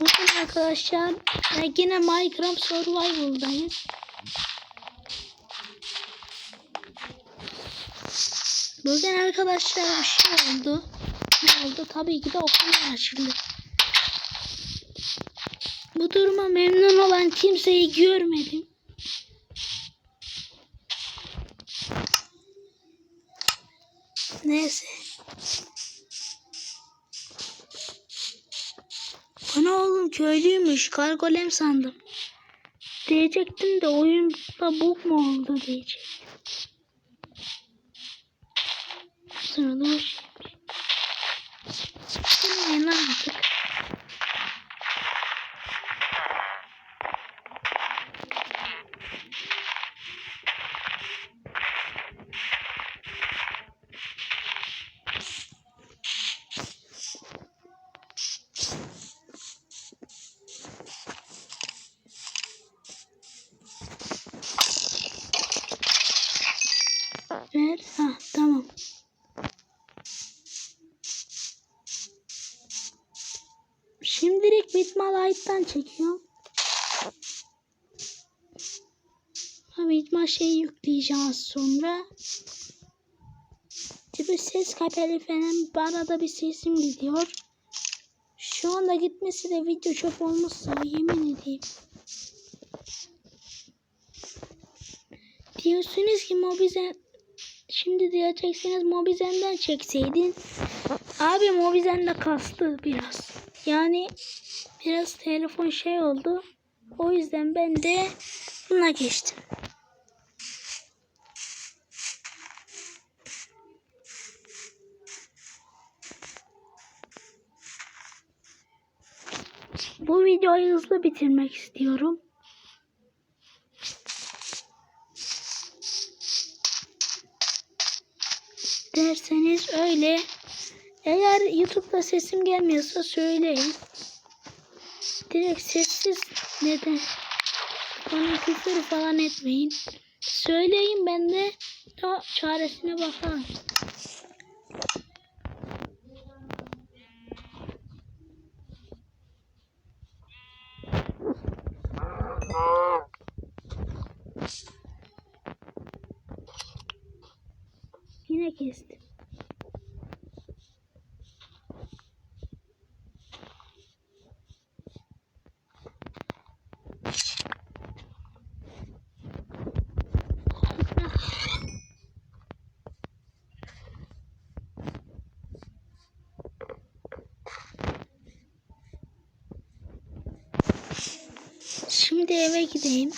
Bugün arkadaşlar ya yine Minecraft Survival'dayız. Bugün arkadaşlar bir şey oldu. Ne oldu? Tabii ki de okullar açıldı. Bu duruma memnun olan kimseyi görmedim. Neyse. Bana oğlum köylüymüş. Kargolem sandım. Diyecektim de oyunda bug mu oldu diyecek. Sırada şeymiş. Bilmeyin artık. Ver. Ha tamam. Şimdilik Bitmal Light'tan çekiyorum. Ha Bitmal şeyi yükleyeceğim sonra. Tabi ses kapalı falan bu arada bir sesim gidiyor. Şu anda gitmesi de video çöp olmuşsa yemin edeyim. Diyorsunuz ki Mobizen Şimdi diyeceksiniz Mobizen'den çekseydin. Abi Mobizen de kastı biraz. Yani biraz telefon şey oldu. O yüzden ben de buna geçtim. Bu videoyu hızlı bitirmek istiyorum. Derseniz öyle. Eğer YouTube'da sesim gelmiyorsa söyleyin. Direkt sessiz neden? Bana küfür falan etmeyin. Söyleyin ben de çaresine bakarım. Yine kestim. Şimdi eve gideyim.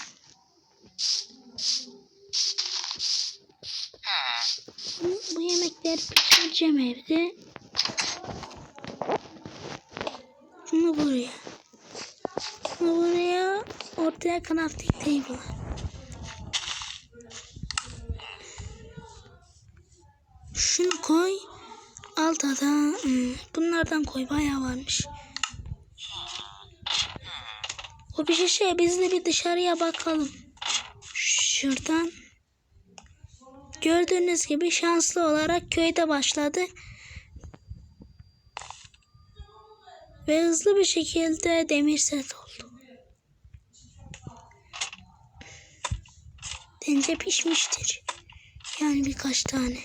Bu, bu yemekleri pişireceğim evde. Bunu buraya. Bunu buraya. Ortaya crafting table. Şunu koy. Alta da bunlardan koy. Bayağı varmış. O bir şey biz de bir dışarıya bakalım. Şuradan. Gördüğünüz gibi şanslı olarak köyde başladı. Ve hızlı bir şekilde demir set oldu. Bence pişmiştir. Yani birkaç tane.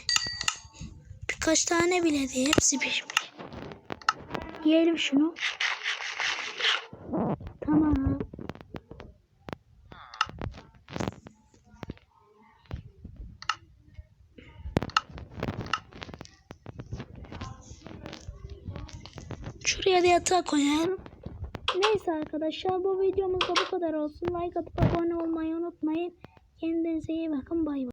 Birkaç tane bile değil. Hepsi pişmiş. Yiyelim şunu. Tamam. Şuraya da yatağı koyalım. Neyse arkadaşlar bu videomuz da bu kadar olsun. Like atıp abone olmayı unutmayın. Kendinize iyi bakın. Bay bay.